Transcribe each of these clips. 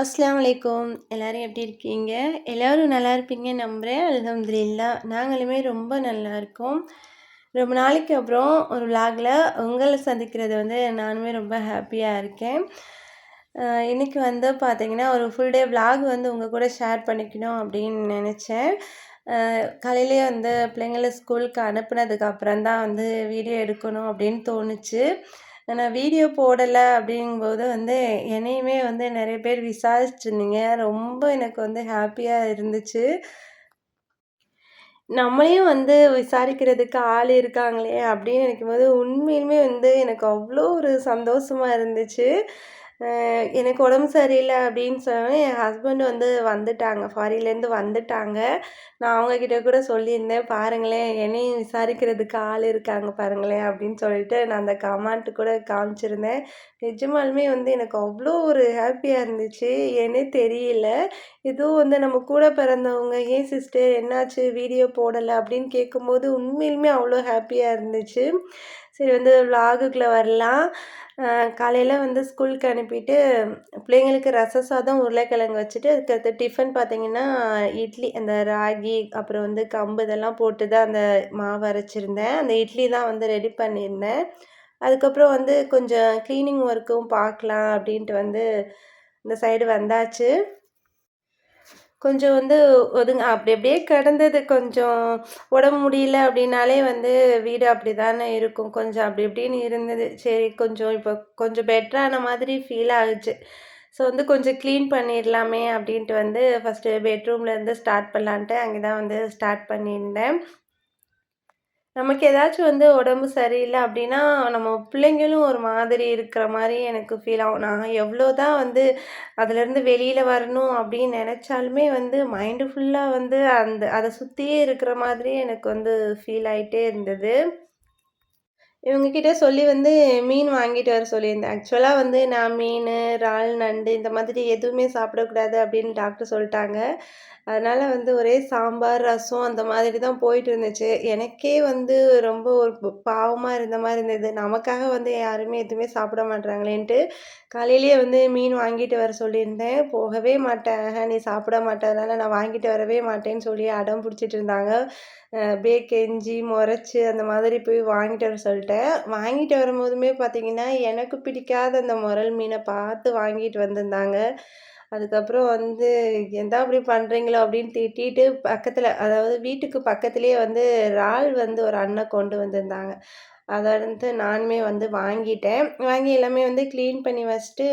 அஸ்லாம் வலைக்கம் எல்லோரும் எப்படி இருக்கீங்க? எல்லோரும் நல்லா இருப்பீங்க நம்புகிறேன் அலமதுல்லா நாங்களுமே ரொம்ப நல்லா இருக்கோம். ரொம்ப நாளைக்கு அப்புறம் ஒரு விலாகில் உங்களை சந்திக்கிறது வந்து நானுமே ரொம்ப ஹாப்பியாக இருக்கேன். இன்றைக்கி வந்து பார்த்தீங்கன்னா ஒரு ஃபுல் டே விலாக் வந்து உங்கள் கூட ஷேர் பண்ணிக்கணும் அப்படின்னு நினச்சேன். காலையிலே வந்து பிள்ளைங்களை ஸ்கூலுக்கு அனுப்புனதுக்கு அப்புறம் தான் வந்து வீடியோ எடுக்கணும் அப்படின்னு தோணுச்சு. நான் வீடியோ போடலை அப்படிங்கும்போது வந்து என்னையுமே வந்து நிறைய பேர் விசாரிச்சிருந்தீங்க. ரொம்ப எனக்கு வந்து ஹாப்பியாக இருந்துச்சு. நம்மளையும் வந்து விசாரிக்கிறதுக்கு ஆள் இருக்காங்களே அப்படின்னு நினைக்கும் போது உண்மையிலுமே வந்து எனக்கு அவ்வளோ ஒரு சந்தோஷமாக இருந்துச்சு. எனக்கு உடம்பு சரியில்லை அப்படின்னு சொன்னோன்னே என் ஹஸ்பண்ட் வந்து வந்துட்டாங்க. ஃபாரின்லேருந்து வந்துட்டாங்க. நான் அவங்கக்கிட்ட கூட சொல்லியிருந்தேன். பாருங்களேன் என்னையும் விசாரிக்கிறதுக்கு ஆள் இருக்காங்க பாருங்களேன் அப்படின்னு சொல்லிட்டு நான் அந்த கமெண்ட் கூட காமிச்சிருந்தேன். நிஜமாலுமே வந்து எனக்கு அவ்வளோ ஒரு ஹாப்பியாக இருந்துச்சு. ஏன்னே தெரியல. இதுவும் வந்து நம்ம கூட பிறந்தவங்க ஏன் சிஸ்டர் என்னாச்சு? வீடியோ போடலை? அப்படின்னு கேட்கும்போது உண்மையிலுமே அவ்வளோ ஹாப்பியாக இருந்துச்சு. சரி வந்து விலாகுக்குள்ளே வரலாம். காலையில் வந்து ஸ்கூலுக்கு அனுப்பிட்டு பிள்ளைங்களுக்கு ரச சாதம் உருளைக்கிழங்கு வச்சுட்டு அதுக்கடுத்து டிஃபன் பார்த்தீங்கன்னா இட்லி அந்த ராகி அப்புறம் வந்து கம்பு இதெல்லாம் போட்டு தான் அந்த மாவு அரைச்சிருந்தேன். அந்த இட்லி தான் வந்து ரெடி பண்ணியிருந்தேன். அதுக்கப்புறம் வந்து கொஞ்சம் க்ளீனிங் ஒர்க்கும் பார்க்கலாம் அப்படின்ட்டு வந்து இந்த சைடு வந்தாச்சு. கொஞ்சம் வந்து ஒதுங்க அப்படி அப்படியே கிடந்தது கொஞ்சம் உடம்பு முடியல அப்படின்னாலே வந்து வீடு அப்படி தானே இருக்கும். கொஞ்சம் அப்படி இப்படின்னு இருந்தது. சரி கொஞ்சம் இப்போ கொஞ்சம் பெட்டரான மாதிரி ஃபீல் ஆகுச்சு. ஸோ வந்து கொஞ்சம் க்ளீன் பண்ணிடலாமே அப்படின்ட்டு வந்து ஃபஸ்ட்டு பெட்ரூம்லேருந்து ஸ்டார்ட் பண்ணலான்ட்டு அங்கே தான் வந்து ஸ்டார்ட் பண்ணியிருந்தேன். நமக்கு ஏதாச்சும் வந்து உடம்பு சரியில்லை அப்படின்னா நம்ம பிள்ளைங்களும் ஒரு மாதிரி இருக்கிற மாதிரி எனக்கு ஃபீல் ஆகும். நான் எவ்வளோ தான் வந்து அதுலேருந்து வெளியில் வரணும் அப்படின்னு நினச்சாலுமே வந்து மைண்டு ஃபுல்லாக வந்து அந்த அதை சுற்றியே இருக்கிற மாதிரி எனக்கு வந்து ஃபீல் ஆகிட்டே இருந்தது. இவங்கக்கிட்ட சொல்லி வந்து மீன் வாங்கிட்டு வர சொல்லியிருந்தேன். ஆக்சுவலாக வந்து நான் மீன் இறால் நண்டு இந்த மாதிரி எதுவுமே சாப்பிடக்கூடாது அப்படின்னு டாக்டர் சொல்லிட்டாங்க. அதனால் வந்து ஒரே சாம்பார் ரசம் அந்த மாதிரி தான் போயிட்டு இருந்துச்சு. எனக்கே வந்து ரொம்ப ஒரு பாவமாக இருந்த மாதிரி இருந்தது. நமக்காக வந்து யாருமே எதுவுமே சாப்பிட மாட்றாங்களேன்ட்டு காலையிலேயே வந்து மீன் வாங்கிட்டு வர சொல்லியிருந்தேன். போகவே மாட்டேன். நீ சாப்பிட மாட்டேன். நான் வாங்கிட்டு வரவே மாட்டேன்னு சொல்லி அடம் பிடிச்சிட்டு இருந்தாங்க. அப்படியே கெஞ்சி முறைச்சி அந்த மாதிரி போய் வாங்கிட்டு வர சொல்லிட்டேன். வாங்கிட்டு வரும்போதுமே பார்த்தீங்கன்னா எனக்கு பிடிக்காத அந்த முரல் மீனை பார்த்து வாங்கிட்டு வந்திருந்தாங்க. அதுக்கப்புறம் வந்து எந்த அப்படி பண்ணுறீங்களோ அப்படின்னு திட்டிட்டு பக்கத்தில் அதாவது வீட்டுக்கு பக்கத்துலேயே வந்து இறால் வந்து ஒரு அண்ணன் கொண்டு வந்திருந்தாங்க. அதை வந்து நானுமே வந்து வாங்கிட்டேன். வாங்கி எல்லாமே வந்து க்ளீன் பண்ணி வச்சுட்டு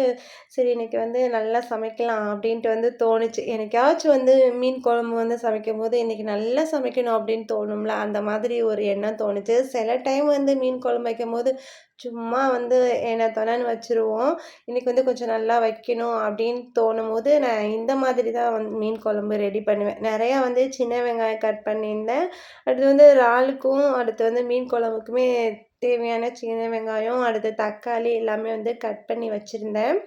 சரி இன்றைக்கி வந்து நல்லா சமைக்கலாம் அப்படின்ட்டு வந்து தோணுச்சு. எனக்காச்சும் வந்து மீன் குழம்பு வந்து சமைக்கும் போது இன்றைக்கி நல்லா சமைக்கணும் அப்படின்னு தோணும்ல அந்த மாதிரி ஒரு எண்ணம் தோணுச்சு. சில டைம் வந்து மீன் குழம்பு வைக்கும் போது சும்மா வந்து என்ன தொலைன்னு வச்சுருவோம். இன்றைக்கி வந்து கொஞ்சம் நல்லா வைக்கணும் அப்படின்னு தோணும் போது நான் இந்த மாதிரி தான் வந்து மீன் குழம்பு ரெடி பண்ணுவேன். நிறையா வந்து சின்ன வெங்காயம் கட் பண்ணியிருந்தேன். அடுத்து வந்து இறாலுக்கும் அடுத்து வந்து மீன் குழம்புக்குமே தேவையான சின்ன வெங்காயம் அடுத்து தக்காளி எல்லாமே வந்து கட் பண்ணி வச்சுருந்தேன்.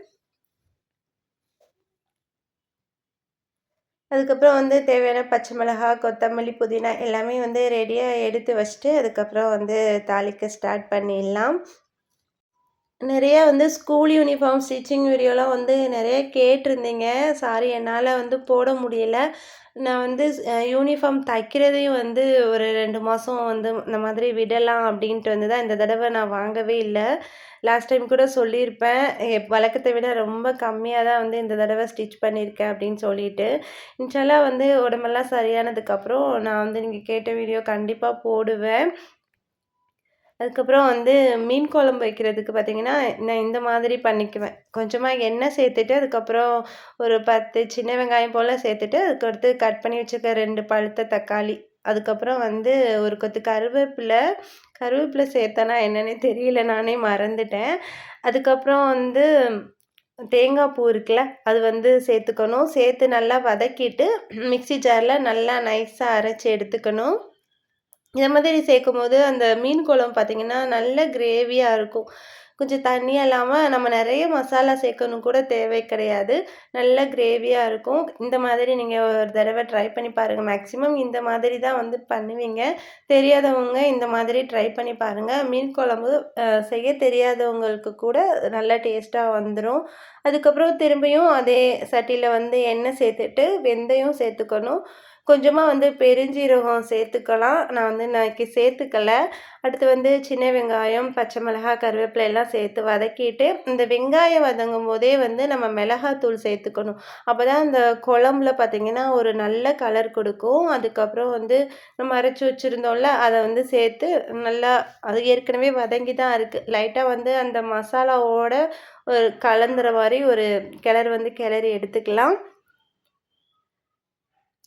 அதுக்கப்புறம் வந்து தேவையான பச்சை மிளகா கொத்தமல்லி புதினா எல்லாமே வந்து ரெடியாக எடுத்து வச்சுட்டு அதுக்கப்புறம் வந்து தாளிக்க ஸ்டார்ட் பண்ணிடலாம். நிறைய வந்து ஸ்கூல் யூனிஃபார்ம் ஸ்டிச்சிங் வீடியோலாம் வந்து நிறைய கேட்டிருந்தீங்க. சாரி என்னால் வந்து போட முடியல. நான் வந்து யூனிஃபார்ம் தைக்கிறதையும் வந்து ஒரு ரெண்டு மாதம் வந்து இந்த மாதிரி விடலாம் அப்படின்ட்டு வந்து தான் இந்த தடவை நான் வாங்கவே இல்லை. லாஸ்ட் டைம் கூட சொல்லியிருப்பேன். வழக்கத்தை விட ரொம்ப கம்மியாக தான் வந்து இந்த தடவை ஸ்டிச் பண்ணியிருக்கேன் அப்படின்னு சொல்லிட்டு. இன்ஷால்லாம் வந்து உடம்பெல்லாம் சரியானதுக்கப்புறம் நான் வந்து நீங்கள் கேட்ட வீடியோ கண்டிப்பாக போடுவேன். அதுக்கப்புறம் வந்து மீன் குழம்பு வைக்கிறதுக்கு பார்த்தீங்கன்னா நான் இந்த மாதிரி பண்ணிக்குவேன். கொஞ்சமாக எண்ணெய் சேர்த்துட்டு அதுக்கப்புறம் ஒரு பத்து சின்ன வெங்காயம் போல் சேர்த்துட்டு அதுக்கடுத்து கட் பண்ணி வச்சுருக்க ரெண்டு பழுத்த தக்காளி. அதுக்கப்புறம் வந்து ஒரு கொத்து கருவேப்பிலை. கருவேப்பிலை சேர்த்தனா என்னன்னே தெரியல நானே மறந்துட்டேன். அதுக்கப்புறம் வந்து தேங்காய் பூ இருக்குல்ல அது வந்து சேர்த்துக்கணும். சேர்த்து நல்லா வதக்கிட்டு மிக்ஸி ஜாரில் நல்லா நைஸாக அரைச்சி எடுத்துக்கணும். இந்த மாதிரி சேர்க்கும் போது அந்த மீன் குழம்பு பார்த்திங்கன்னா நல்ல கிரேவியாக இருக்கும். கொஞ்சம் தண்ணியாக இல்லாமல் நம்ம நிறைய மசாலா சேர்க்கணும் கூட தேவை கிடையாது. நல்ல கிரேவியாக இருக்கும். இந்த மாதிரி நீங்கள் ஒரு தடவை ட்ரை பண்ணி பாருங்கள் மேக்ஸிமம் இந்த மாதிரி தான் வந்து பண்ணுவீங்க. தெரியாதவங்க இந்த மாதிரி ட்ரை பண்ணி பாருங்கள் மீன் குழம்பு செய்ய தெரியாதவங்களுக்கு கூட நல்லா டேஸ்ட்டாக வந்துடும் அதுக்கப்புறம் திரும்பியும் அதே சட்டியில் வந்து எண்ணெய் சேர்த்துட்டு வெந்தயம் சேர்த்துக்கணும். கொஞ்சமாக வந்து பெருஞ்சீரகம் சேர்த்துக்கலாம். நான் வந்து நாளைக்கு சேர்த்துக்கல. அடுத்து வந்து சின்ன வெங்காயம் பச்சை மிளகாய் கருவேப்பிலை எல்லாம் சேர்த்து வதக்கிட்டு இந்த வெங்காயம் வதங்கும் போதே வந்து நம்ம மிளகாத்தூள் சேர்த்துக்கணும். அப்போ தான் அந்த குழம்புல பார்த்திங்கன்னா ஒரு நல்ல கலர் கொடுக்கும். அதுக்கப்புறம் வந்து நம்ம அரைச்சி வச்சுருந்தோம்ல அதை வந்து சேர்த்து நல்லா அது ஏற்கனவே வதங்கி தான் இருக்குது லைட்டாக வந்து அந்த மசாலாவோட ஒரு கலந்துற மாதிரி ஒரு கிளறு வந்து கிளறி எடுத்துக்கலாம்.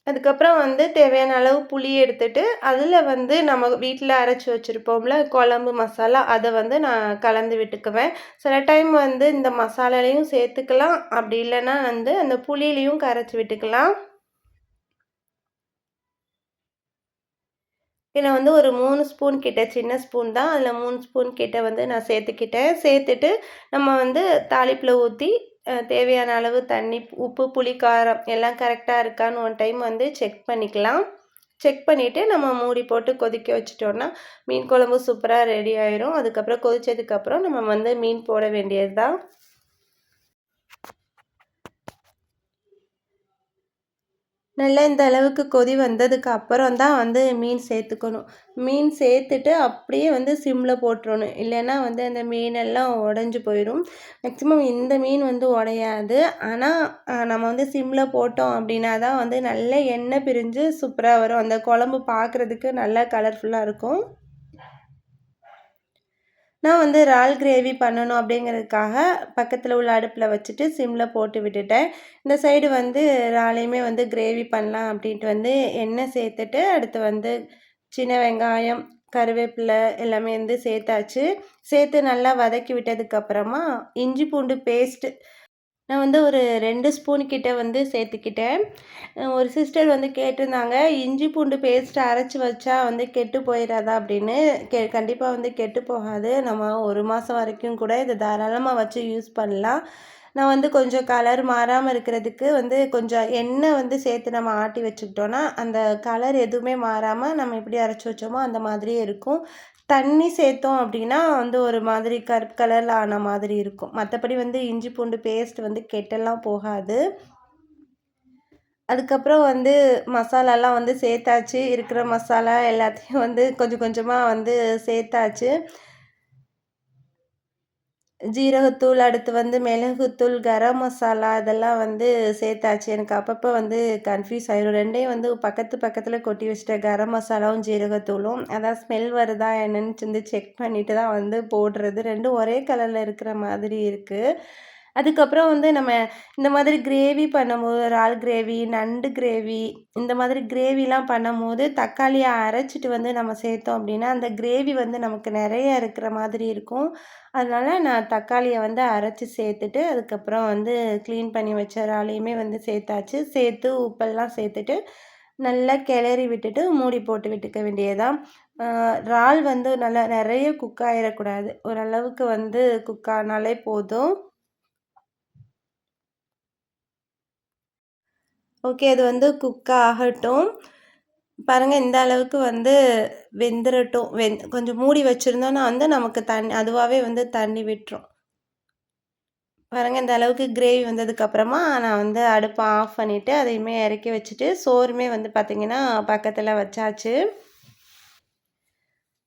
அதுக்கப்புறம் வந்து தேவையான அளவு புளி எடுத்துட்டு அதில் வந்து நம்ம வீட்டில் அரைச்சி வச்சுருப்போம்ல குழம்பு மசாலா அதை வந்து நான் கலந்து விட்டுக்குவேன். சில டைம் வந்து இந்த மசாலாலையும் சேர்த்துக்கலாம். அப்படி இல்லைன்னா வந்து அந்த புளியிலையும் கரைச்சி விட்டுக்கலாம். இதில் வந்து ஒரு மூணு ஸ்பூன் கிட்ட சின்ன ஸ்பூன் தான். அதில் மூணு ஸ்பூன் கிட்ட வந்து நான் சேர்த்துக்கிட்டேன். சேர்த்துட்டு நம்ம வந்து தாளிப்பில் ஊற்றி தேவையான அளவு தண்ணி உப்பு புளி காரம் எல்லாம் கரெக்டாக இருக்கான்னு ஒன் டைம் வந்து செக் பண்ணிக்கலாம். செக் பண்ணிவிட்டு நம்ம மூடி போட்டு கொதிக்க வச்சிட்டோன்னா மீன் குழம்பு சூப்பராக ரெடி ஆயிரும். அதுக்கப்புறம் கொதித்ததுக்கப்புறம் நம்ம வந்து மீன் போட வேண்டியது தான் நல்லா இந்த அளவுக்கு கொதி வந்ததுக்கு அப்புறம் தான் வந்து மீன் சேர்த்துக்கணும். மீன் சேர்த்துட்டு அப்படியே வந்து சிம்மில் போட்டுறணும். இல்லைன்னா வந்து அந்த மீனெல்லாம் உடஞ்சி போயிடும். மேக்ஸிமம் இந்த மீன் வந்து உடையாது. ஆனால் நம்ம வந்து சிம்மில் போட்டோம் அப்படின்னா தான் வந்து நல்ல எண்ணெய் பிரிஞ்சு சூப்பராக வரும். அந்த குழம்பு பார்க்குறதுக்கு நல்லா கலர்ஃபுல்லாக இருக்கும். நான் வந்து இறால் கிரேவி பண்ணணும் அப்படிங்கிறதுக்காக பக்கத்தில் உள்ள அடுப்பில் வச்சுட்டு சிம்மில் போட்டு விட்டுட்டேன். இந்த சைடு வந்து இறாலையுமே வந்து கிரேவி பண்ணலாம் அப்படின்ட்டு வந்து எண்ணெய் சேர்த்துட்டு அடுத்து வந்து சின்ன வெங்காயம் கருவேப்பிலை எல்லாமே வந்து சேர்த்தாச்சு. சேர்த்து நல்லா வதக்கி விட்டதுக்கப்புறமா இஞ்சி பூண்டு பேஸ்ட்டு நான் வந்து ஒரு ரெண்டு ஸ்பூன் கிட்ட வந்து சேர்த்துக்கிட்டேன். ஒரு சிஸ்டர் வந்து கேட்டிருந்தாங்க இஞ்சி பூண்டு பேஸ்ட் அரைச்சி வச்சா வந்து கெட்டு போயிடாதா அப்படின்னு. கெ கண்டிப்பாக வந்து கெட்டு போகாது. நம்ம ஒரு மாதம் வரைக்கும் கூட இதை தாராளமாக வச்சு யூஸ் பண்ணலாம். நான் வந்து கொஞ்சம் கலர் மாறாமல் இருக்கிறதுக்கு வந்து கொஞ்சம் எண்ணெய் வந்து சேர்த்து நம்ம ஆட்டி வச்சுக்கிட்டோன்னா அந்த கலர் எதுவுமே மாறாமல் நம்ம எப்படி அரைச்சி வச்சோமோ அந்த மாதிரியே இருக்கும். தண்ணி சேர்த்தோம் அப்படின்னா வந்து ஒரு மாதிரி கருப்பு கலரில் ஆன மாதிரி இருக்கும். மற்றபடி வந்து இஞ்சி பூண்டு பேஸ்ட் வந்து கெட்டெல்லாம் போகாது. அதுக்கப்புறம் வந்து மசாலாலாம் வந்து சேர்த்தாச்சு. இருக்கிற மசாலா எல்லாத்தையும் வந்து கொஞ்சம் கொஞ்சமாக வந்து சேர்த்தாச்சு. ஜீரகத்தூள் அடுத்து வந்து மிளகுத்தூள் கரம் மசாலா இதெல்லாம் வந்து சேர்த்தாச்சு. எனக்கு அப்பப்போ வந்து கன்ஃபியூஸ் ஆயிடும் ரெண்டையும் வந்து பக்கத்து பக்கத்தில் கொட்டி வச்சுட்டேன். கரம் மசாலாவும் ஜீரகத்தூளும். அதான் ஸ்மெல் வருதா என்னன்னு வந்து செக் பண்ணிவிட்டு தான் வந்து போடுறது. ரெண்டும் ஒரே கலரில் இருக்கிற மாதிரி இருக்குது அதுக்கப்புறம் வந்து நம்ம இந்த மாதிரி கிரேவி பண்ணும்போது இறால் கிரேவி நண்டு கிரேவி இந்த மாதிரி கிரேவிலாம் பண்ணும்போது தக்காளியை அரைச்சிட்டு வந்து நம்ம சேர்த்தோம் அப்படின்னா அந்த கிரேவி வந்து நமக்கு நிறைய இருக்கிற மாதிரி இருக்கும். அதனால் நான் தக்காளியை வந்து அரைச்சி சேர்த்துட்டு அதுக்கப்புறம் வந்து க்ளீன் பண்ணி வச்ச இறாலையுமே வந்து சேர்த்தாச்சு. சேர்த்து உப்பெல்லாம் சேர்த்துட்டு நல்லா கிளறி விட்டுட்டு மூடி போட்டு விட்டுக்க வேண்டியதான் இறால் வந்து நல்லா நிறைய குக் ஆகிடக்கூடாது ஓரளவுக்கு வந்து குக் ஆனாலே போதும். ஓகே அது வந்து குக் ஆகட்டும். பாருங்கள் இந்த அளவுக்கு வந்து வெந்துடட்டும் வெந் கொஞ்சம் மூடி வச்சுருந்தோன்னா வந்து நமக்கு தண்ணி அதுவாகவே வந்து தண்ணி விட்டுரும். பாருங்கள் இந்த அளவுக்கு கிரேவி வந்ததுக்கப்புறமா நான் வந்து அடுப்பை ஆஃப் பண்ணிவிட்டு அதையுமே இறக்கி வச்சுட்டு சோறுமே வந்து பார்த்திங்கன்னா பக்கத்தில் வச்சாச்சு.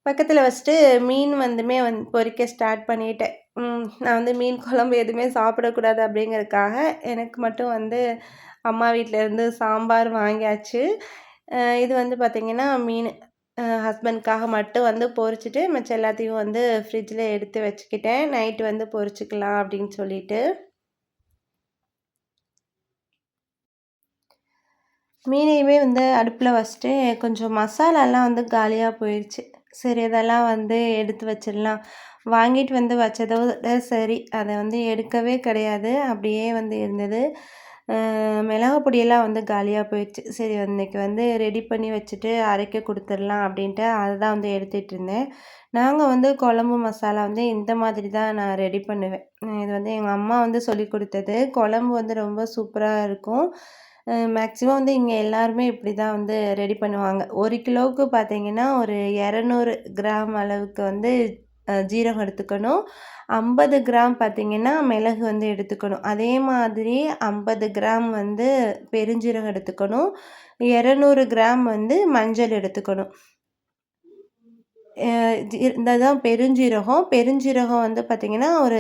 பக்கத்தில் வச்சுட்டு மீன் வந்துமே வந்து பொறிக்க ஸ்டார்ட் பண்ணிட்டேன். நான் வந்து மீன் குழம்பு எதுவுமே சாப்பிடக்கூடாது அப்படிங்கிறதுக்காக எனக்கு மட்டும் வந்து அம்மா வீட்டிலேருந்து சாம்பார் வாங்கியாச்சு. இது வந்து பார்த்திங்கன்னா மீன் ஹஸ்பண்ட்காக மட்டும் வந்து பொறிச்சிட்டு மிச்சம் எல்லாத்தையும் வந்து ஃப்ரிட்ஜில் எடுத்து வச்சுக்கிட்டேன். நைட்டு வந்து பொரிச்சிக்கலாம் அப்படின்னு சொல்லிட்டு. மீனையுமே வந்து அடுப்பில் வச்சுட்டு கொஞ்சம் மசாலாலாம் வந்து காலியாக போயிடுச்சு சரி அதெல்லாம் வந்து எடுத்து வச்சிடலாம். வாங்கிட்டு வந்து வச்சதோட சரி அதை வந்து எடுக்கவே கிடையாது. அப்படியே வந்து இருந்தது. மிளகா பொடியெல்லாம் வந்து காலியாக போயிடுச்சு. சரி இன்றைக்கி வந்து ரெடி பண்ணி வச்சுட்டு அரைக்க கொடுத்துடலாம் அப்படின்ட்டு அதை தான் வந்து எடுத்துகிட்டு இருந்தேன். நாங்கள் வந்து குழம்பு மசாலா வந்து இந்த மாதிரி தான் நான் ரெடி பண்ணுவேன். இது வந்து எங்கள் அம்மா வந்து சொல்லி கொடுத்தது. குழம்பு வந்து ரொம்ப சூப்பராக இருக்கும். மேக்ஸிமம் வந்து இங்கே எல்லாருமே இப்படி தான் வந்து ரெடி பண்ணுவாங்க. ஒரு கிலோவுக்கு பார்த்தீங்கன்னா ஒரு இரநூறு கிராம் அளவுக்கு வந்து ஜீரகம் எடுத்துக்கணும். ஐம்பது கிராம் பார்த்திங்கன்னா மிளகு வந்து எடுத்துக்கணும். அதே மாதிரி ஐம்பது கிராம் வந்து பெருஞ்சீரகம் எடுத்துக்கணும். இரநூறு கிராம் வந்து மஞ்சள் எடுத்துக்கணும். இந்த தான் பெருஞ்சீரகம். பெருஞ்சீரகம் வந்து பார்த்திங்கன்னா ஒரு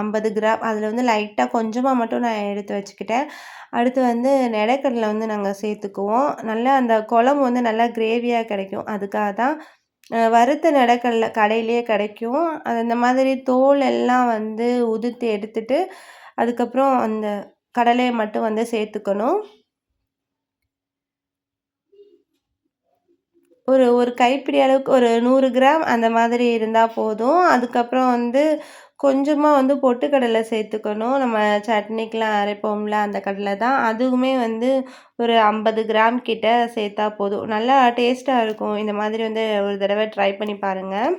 ஐம்பது கிராம். அதில் வந்து லைட்டாக கொஞ்சமாக மட்டும் நான் எடுத்து வச்சுக்கிட்டேன். அடுத்து வந்து நிலக்கடலை வந்து நாங்கள் சேர்த்துக்குவோம். நல்லா அந்த குழம்பு வந்து நல்லா கிரேவியாக கிடைக்கும். அதுக்காக தான் வறுத்த நிலக்கடலை கடையிலேயே கிடைக்கும். அது அந்த மாதிரி தோல் எல்லாம் வந்து உதுத்து எடுத்துட்டு அதுக்கப்புறம் அந்த கடலையை மட்டும் வந்து சேர்த்துக்கணும். ஒரு ஒரு கைப்பிடி அளவுக்கு ஒரு நூறு கிராம் அந்த மாதிரி இருந்தால் போதும். அதுக்கப்புறம் வந்து கொஞ்சமாக வந்து பொட்டுக்கடலை சேர்த்துக்கணும். நம்ம சட்னிக்கெலாம் அரைப்போம்ல அந்த கடலை தான். அதுவுமே வந்து ஒரு ஐம்பது கிராம் கிட்ட சேர்த்தா போதும். நல்லா டேஸ்ட்டாக இருக்கும். இந்த மாதிரி வந்து ஒரு தடவை ட்ரை பண்ணி பாருங்கள்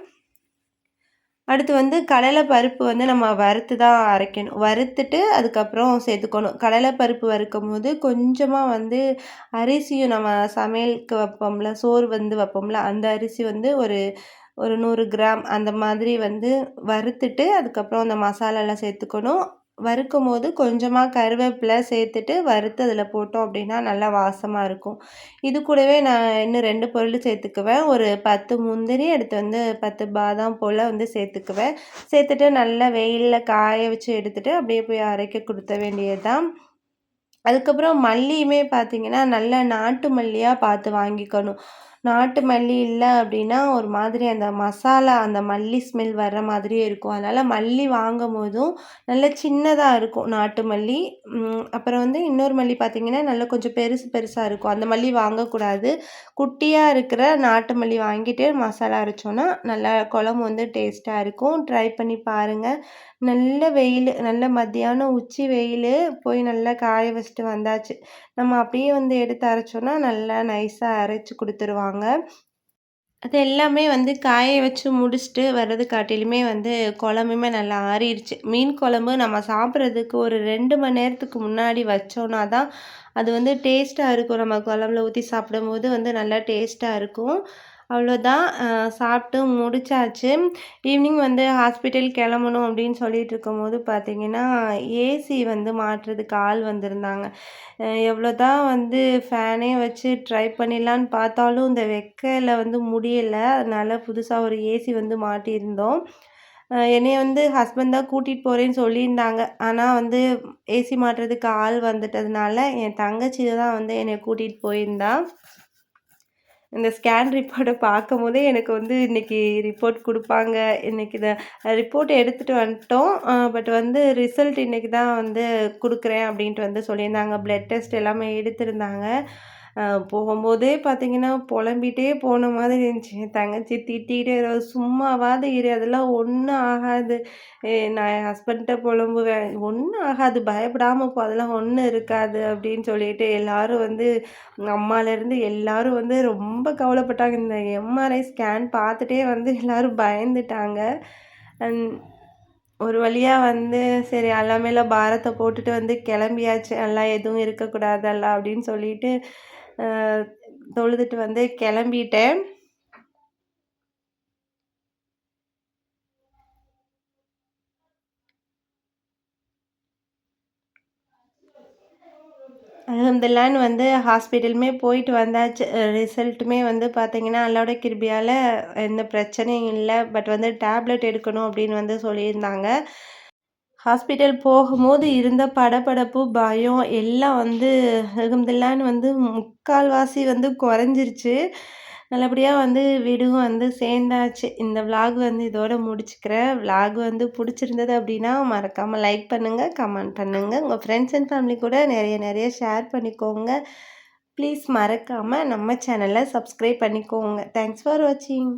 அடுத்து வந்து கடலை பருப்பு வந்து நம்ம வறுத்து தான் அரைக்கணும். வறுத்துட்டு அதுக்கப்புறம் சேர்த்துக்கணும். கடலை பருப்பு வறுக்கும் போது கொஞ்சமாக வந்து அரிசியும் நம்ம சமையலுக்கு வைப்போம்ல சோறு வந்து வைப்போம்ல அந்த அரிசி வந்து ஒரு ஒரு நூறு கிராம் அந்த மாதிரி வந்து வறுத்துட்டு அதுக்கப்புறம் அந்த மசாலாலாம் சேர்த்துக்கணும். வறுக்கும் போது கொஞ்சமாக கருவேப்பிலை சேர்த்துட்டு வறுத்து அதில் போட்டோம் அப்படின்னா நல்லா வாசமாக இருக்கும். இது கூடவே நான் இன்னும் ரெண்டு பொருள் சேர்த்துக்குவேன். ஒரு பத்து முந்திரி எடுத்து வந்து பத்து பாதாம் போல் வந்து சேர்த்துக்குவேன். சேர்த்துட்டு நல்லா வெயிலில் காய வச்சு எடுத்துகிட்டு அப்படியே போய் அரைக்க கொடுத்த வேண்டியது தான் அதுக்கப்புறம் மல்லியுமே பார்த்திங்கன்னா நல்ல நாட்டு மல்லியாக பார்த்து வாங்கிக்கணும். நாட்டு மல்லி இல்லை அப்படின்னா ஒரு மாதிரி அந்த மசாலா அந்த மல்லி ஸ்மெல் வர்ற மாதிரியே இருக்கும். அதனால் மல்லி வாங்கும் போதும் நல்ல சின்னதாக இருக்கும் நாட்டு மல்லி. அப்புறம் வந்து இன்னொரு மல்லி பார்த்திங்கன்னா நல்லா கொஞ்சம் பெருசு பெருசாக இருக்கும். அந்த மல்லி வாங்கக்கூடாது. குட்டியாக இருக்கிற நாட்டு மல்லி வாங்கிட்டு மசாலா அரைச்சோன்னா நல்லா குழம்பு வந்து டேஸ்ட்டாக இருக்கும். ட்ரை பண்ணி பாருங்கள் நல்ல வெயில் நல்ல மத்தியானம் உச்சி வெயில் போய் நல்லா காய வச்சுட்டு வந்தாச்சு. நம்ம அப்படியே வந்து எடுத்து அரைச்சோன்னா நல்லா நைஸாக அரைச்சி கொடுத்துருவாங்க. அது எல்லாமே வந்து காய வச்சு முடிச்சுட்டு வர்றது காட்டிலுமே வந்து குழம்புமே நல்லா ஆறிடுச்சு. மீன் குழம்பு நம்ம சாப்பிட்றதுக்கு ஒரு ரெண்டு மணி நேரத்துக்கு முன்னாடி வச்சோன்னா தான் அது வந்து டேஸ்ட்டாக இருக்கும். நம்ம குழம்புல ஊற்றி சாப்பிடும்போது வந்து நல்லா டேஸ்ட்டாக இருக்கும். அவ்வளோதான். சாப்பிட்டு முடிச்சாச்சு. ஈவினிங் வந்து ஹாஸ்பிட்டல் கிளம்பணும் அப்படின்னு சொல்லிட்டு இருக்கும்போது பார்த்தீங்கன்னா ஏசி வந்து மாட்டுறதுக்கு ஆள் வந்திருந்தாங்க. எவ்வளோ தான் வந்து ஃபேனே வச்சு ட்ரை பண்ணிடலான்னு பார்த்தாலும் இந்த வெக்கையில் வந்து முடியலை. அதனால் புதுசாக ஒரு ஏசி வந்து மாட்டியிருந்தோம். என்னைய வந்து ஹஸ்பண்ட் தான் கூட்டிகிட்டு போகிறேன்னு சொல்லியிருந்தாங்க. ஆனால் வந்து ஏசி மாட்டுறதுக்கு ஆள் வந்துட்டதுனால என் தங்கச்சி தான் வந்து என்னை கூட்டிகிட்டு போயிருந்தான் இந்த ஸ்கேன் ரிப்போர்ட்டை பார்க்கும் போதே எனக்கு வந்து இன்றைக்கி ரிப்போர்ட் கொடுப்பாங்க. இன்றைக்கி இதை ரிப்போர்ட் எடுத்துகிட்டு வந்துட்டோம். பட் வந்து ரிசல்ட் இன்றைக்கி தான் வந்து கொடுக்குறேன் அப்படின்ட்டு வந்து சொல்லியிருந்தாங்க. ப்ளட் டெஸ்ட் எல்லாமே எடுத்திருந்தாங்க. போகும்போதே பார்த்தீங்கன்னா புலம்பிகிட்டே போன மாதிரி இருந்துச்சு. என் தங்கச்சி திட்டிகிட்டே சும்மாவாது இரு அதெல்லாம் ஒன்றும் ஆகாது. நான் என் ஹஸ்பண்ட்ட புலம்புவேன். ஒன்றும் ஆகாது பயப்படாமல் போ அதெல்லாம் ஒன்றும் இருக்காது அப்படின்னு சொல்லிட்டு எல்லோரும் வந்து அம்மாலேருந்து எல்லோரும் வந்து ரொம்ப கவலைப்பட்டாங்க. இந்த எம்ஆர்ஐ ஸ்கேன் பார்த்துட்டே வந்து எல்லோரும் பயந்துட்டாங்க. ஒரு வழியாக வந்து சரி எல்லாமே பாரத்தை போட்டுட்டு வந்து கிளம்பியாச்சு. எல்லாம் எதுவும் இருக்கக்கூடாதல்ல அப்படின்னு சொல்லிட்டு தொழுதுட்டு வந்து கிளம்பிட்டேன். அலமதுல்லான்னு வந்து ஹாஸ்பிட்டலுமே போயிட்டு வந்தாச்சு. ரிசல்ட்டுமே வந்து பார்த்திங்கன்னா அல்லோட கிருபியால் எந்த பிரச்சனையும் இல்லை. பட் வந்து டேப்லெட் எடுக்கணும் அப்படின்னு வந்து சொல்லியிருந்தாங்க. ஹாஸ்பிட்டல் போகும்போது இருந்த படபடப்பு பயம் எல்லாம் வந்து அலமதுல்லான்னு வந்து முக்கால்வாசி வந்து குறைஞ்சிருச்சு. நல்லபடியாக வந்து வீடும் வந்து சேர்ந்தாச்சு. இந்த விலாக் வந்து இதோட முடிச்சுக்கிறேன். விலாக் வந்து பிடிச்சிருந்தது அப்படின்னா மறக்காமல் லைக் பண்ணுங்கள் கமெண்ட் பண்ணுங்கள் உங்கள் ஃப்ரெண்ட்ஸ் அண்ட் ஃபேமிலி கூட நிறைய நிறைய ஷேர் பண்ணிக்கோங்க. ப்ளீஸ் மறக்காமல் நம்ம சேனலை சப்ஸ்கிரைப் பண்ணிக்கோங்க. தேங்க்ஸ் ஃபார் வாட்சிங்